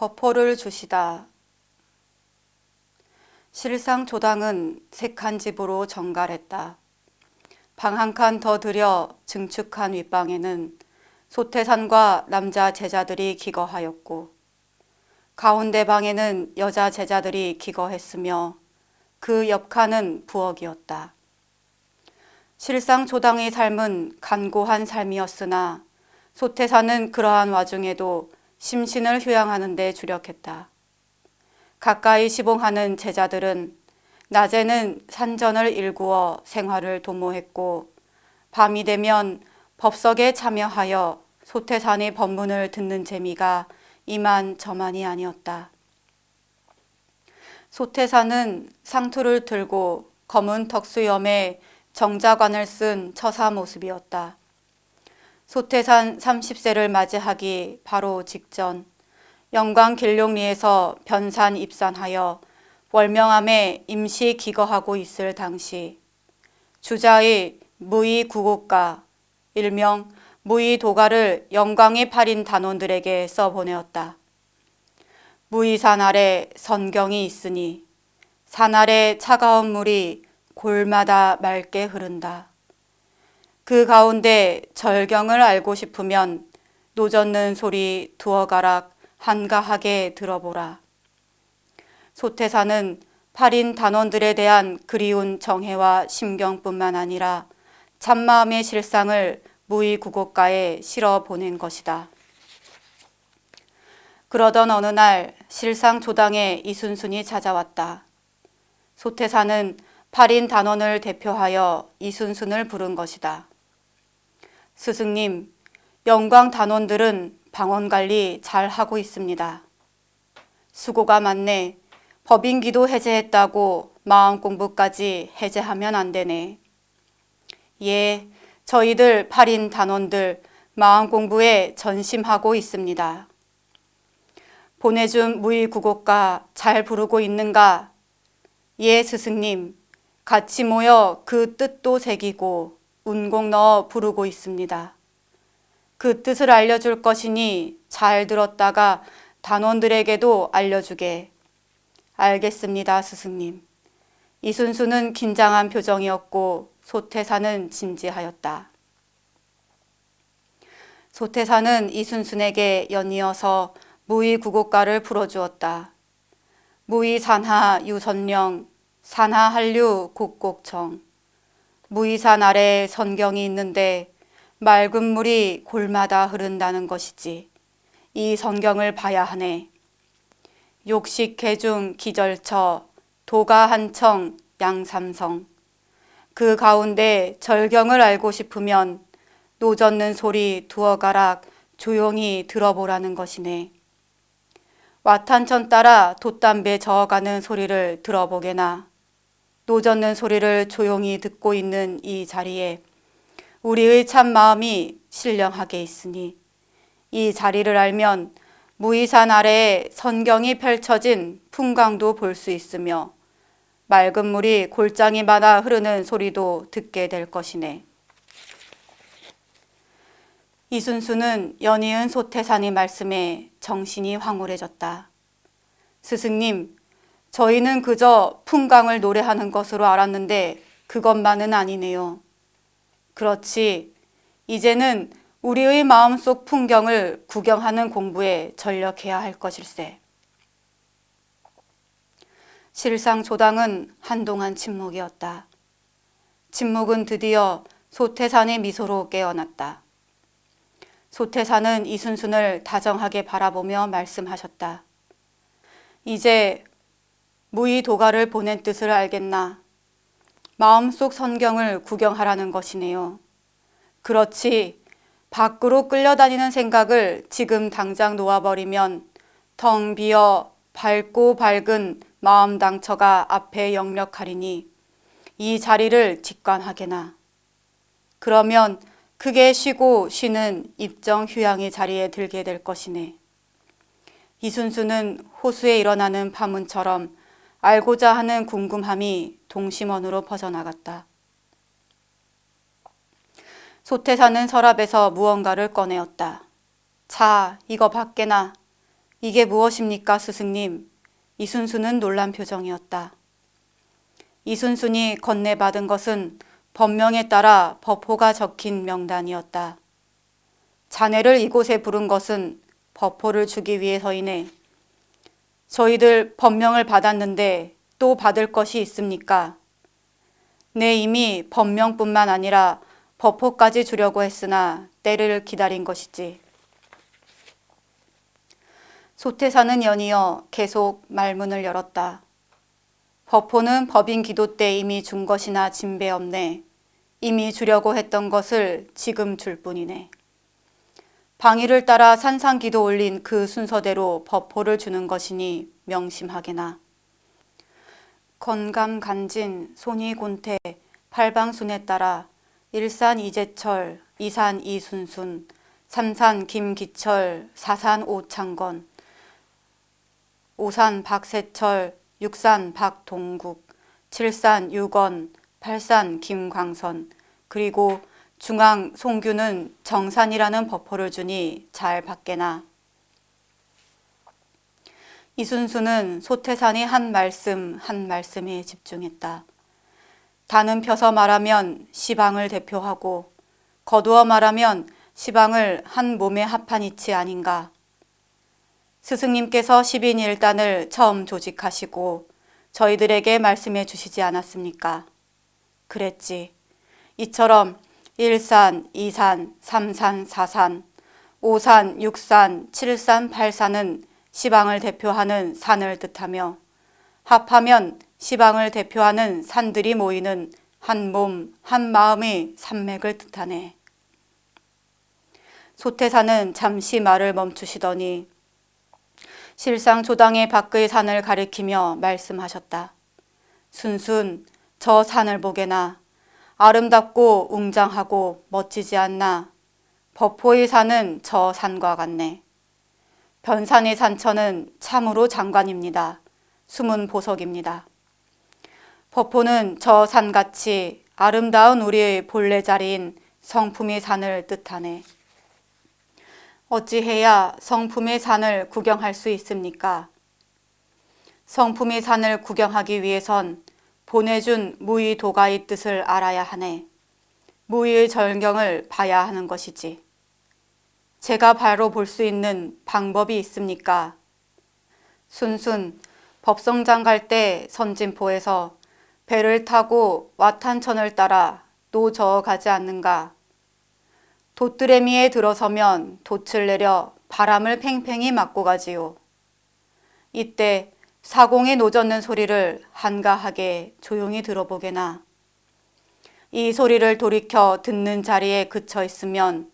버포를 주시다. 실상 조당은 색한 집으로 정갈했다. 방 한 칸 더 들여 증축한 윗방에는 소태산과 남자 제자들이 기거하였고 가운데 방에는 여자 제자들이 기거했으며 그 옆칸은 부엌이었다. 실상 조당의 삶은 간고한 삶이었으나 소태산은 그러한 와중에도 심신을 휴양하는 데 주력했다. 가까이 시봉하는 제자들은 낮에는 산전을 일구어 생활을 도모했고 밤이 되면 법석에 참여하여 소태산의 법문을 듣는 재미가 이만 저만이 아니었다. 소태산은 상투를 들고 검은 덕수염에 정자관을 쓴 처사 모습이었다. 소태산 30세를 맞이하기 바로 직전 영광 길룡리에서 변산 입산하여 월명암에 임시 기거하고 있을 당시 주자의 무의 구곡가 일명 무의 도가를 영광의 팔인 단원들에게 써보내었다. 무의산 아래 선경이 있으니 산 아래 차가운 물이 골마다 맑게 흐른다. 그 가운데 절경을 알고 싶으면 노젓는 소리 두어 가락 한가하게 들어보라. 소태사는 팔인 단원들에 대한 그리운 정해와 심경뿐만 아니라 참마음의 실상을 무의 구곡가에 실어 보낸 것이다. 그러던 어느 날 실상 조당에 이순순이 찾아왔다. 소태사는 팔인 단원을 대표하여 이순순을 부른 것이다. 스승님, 영광 단원들은 방언 관리 잘 하고 있습니다. 수고가 많네. 법인기도 해제했다고 마음 공부까지 해제하면 안 되네. 예, 저희들 팔인 단원들 마음 공부에 전심하고 있습니다. 보내준 무의구곡가 잘 부르고 있는가? 예, 스승님. 같이 모여 그 뜻도 새기고 운곡 넣어 부르고 있습니다. 그 뜻을 알려줄 것이니 잘 들었다가 단원들에게도 알려주게. 알겠습니다, 스승님. 이순수는 긴장한 표정이었고 소태사는 진지하였다. 소태사는 이순순에게 연이어서 무의 구곡가를 풀어주었다. 무의 산하 유선령, 산하 한류 곡곡청. 무의산 아래 선경이 있는데 맑은 물이 골마다 흐른다는 것이지. 이 성경을 봐야 하네. 욕식 개중 기절처 도가 한청 양삼성. 그 가운데 절경을 알고 싶으면 노젓는 소리 두어 가락 조용히 들어보라는 것이네. 와탄천 따라 돛담배 저어가는 소리를 들어보게나. 노젓는 소리를 조용히 듣고 있는 이 자리에 우리의 참 마음이 신령하게 있으니 이 자리를 알면 무의산 아래에 선경이 펼쳐진 풍광도 볼 수 있으며 맑은 물이 골장이 많아 흐르는 소리도 듣게 될 것이네. 이순수는 연이은 소태산이 말씀에 정신이 황홀해졌다. 스승님, 저희는 그저 풍광을 노래하는 것으로 알았는데 그것만은 아니네요. 그렇지. 이제는 우리의 마음속 풍경을 구경하는 공부에 전력해야 할 것일세. 실상 조당은 한동안 침묵이었다. 침묵은 드디어 소태산의 미소로 깨어났다. 소태산은 이순순을 다정하게 바라보며 말씀하셨다. 이제 무의 도가를 보낸 뜻을 알겠나? 마음속 선경을 구경하라는 것이네요. 그렇지. 밖으로 끌려다니는 생각을 지금 당장 놓아버리면 텅 비어 밝고 밝은 마음 당처가 앞에 역력하리니 이 자리를 직관하게나. 그러면 크게 쉬고 쉬는 입정 휴양의 자리에 들게 될 것이네. 이순수는 호수에 일어나는 파문처럼 알고자 하는 궁금함이 동심원으로 퍼져나갔다. 소태사는 서랍에서 무언가를 꺼내었다. 자, 이거 밖에나. 이게 무엇입니까, 스승님? 이순수는 놀란 표정이었다. 이순순이 건네받은 것은 법명에 따라 법호가 적힌 명단이었다. 자네를 이곳에 부른 것은 법호를 주기 위해서이네. 저희들 법명을 받았는데 또 받을 것이 있습니까? 내 이미 법명뿐만 아니라 법호까지 주려고 했으나 때를 기다린 것이지. 소태사는 연이어 계속 말문을 열었다. 법호는 법인 기도 때 이미 준 것이나 진배 없네. 이미 주려고 했던 것을 지금 줄 뿐이네. 방위를 따라 산상기도 올린 그 순서대로 법호를 주는 것이니 명심하게나. 건감 간진, 손이 곤태, 팔방순에 따라 일산 이재철, 이산 이순순, 삼산 김기철, 사산 오창건, 오산 박세철, 육산 박동국, 칠산 유건, 팔산 김광선, 그리고 중앙 송규는 정산이라는 버퍼를 주니 잘 받게나. 이순수는 소태산이 한 말씀 한 말씀에 집중했다. 단은 펴서 말하면 시방을 대표하고 거두어 말하면 시방을 한 몸에 합한 이치 아닌가. 스승님께서 10인 1단을 처음 조직하시고 저희들에게 말씀해 주시지 않았습니까? 그랬지. 이처럼 1산, 2산, 3산, 4산, 5산, 6산, 7산, 8산은 시방을 대표하는 산을 뜻하며 합하면 시방을 대표하는 산들이 모이는 한 몸, 한 마음의 산맥을 뜻하네. 소태사는 잠시 말을 멈추시더니 실상 조당의 밖의 산을 가리키며 말씀하셨다. 순순, 저 산을 보게나. 아름답고 웅장하고 멋지지 않나. 버포의 산은 저 산과 같네. 변산의 산천은 참으로 장관입니다. 숨은 보석입니다. 버포는 저 산같이 아름다운 우리의 본래 자리인 성품의 산을 뜻하네. 어찌해야 성품의 산을 구경할 수 있습니까? 성품의 산을 구경하기 위해선 보내준 무의 도가의 뜻을 알아야 하네. 무의의 절경을 봐야 하는 것이지. 제가 바로 볼 수 있는 방법이 있습니까? 순순, 법성장 갈 때 선진포에서 배를 타고 와탄천을 따라 또 저어 가지 않는가? 돛드레미에 들어서면 돛을 내려 바람을 팽팽히 맞고 가지요. 이때 사공에 노젓는 소리를 한가하게 조용히 들어보게나. 이 소리를 돌이켜 듣는 자리에 그쳐 있으면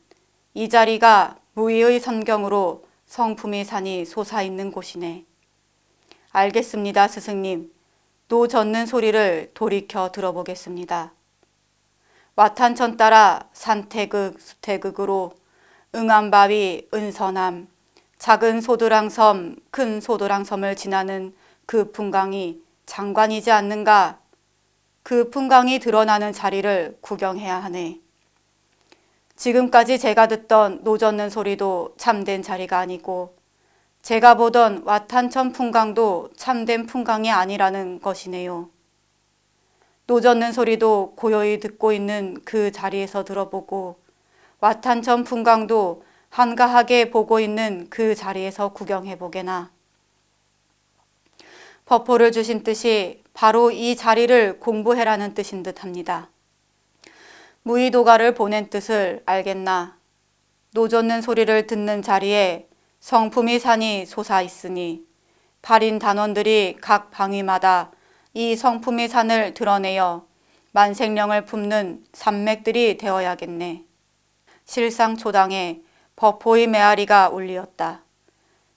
이 자리가 무의의 선경으로 성품의 산이 솟아있는 곳이네. 알겠습니다, 스승님. 노 젓는 소리를 돌이켜 들어보겠습니다. 와탄천 따라 산태극, 수태극으로 응암바위, 은서남, 작은 소도랑 섬, 큰 소도랑 섬을 지나는 그 풍광이 장관이지 않는가? 그 풍광이 드러나는 자리를 구경해야 하네. 지금까지 제가 듣던 노젓는 소리도 참된 자리가 아니고 제가 보던 와탄천 풍광도 참된 풍광이 아니라는 것이네요. 노젓는 소리도 고요히 듣고 있는 그 자리에서 들어보고 와탄천 풍광도 한가하게 보고 있는 그 자리에서 구경해 보게나. 버포를 주신 뜻이 바로 이 자리를 공부해라는 뜻인 듯 합니다. 무의도가를 보낸 뜻을 알겠나. 노젓는 소리를 듣는 자리에 성품이 산이 솟아 있으니 발인 단원들이 각 방위마다 이 성품의 산을 드러내어 만생령을 품는 산맥들이 되어야겠네. 실상 초당에 버포의 메아리가 울리었다.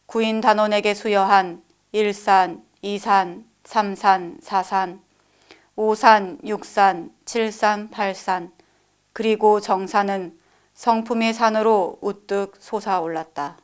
구인 단원에게 수여한 1산, 2산, 3산, 4산, 5산, 6산, 7산, 8산, 그리고 정산은 성품의 산으로 우뚝 솟아올랐다.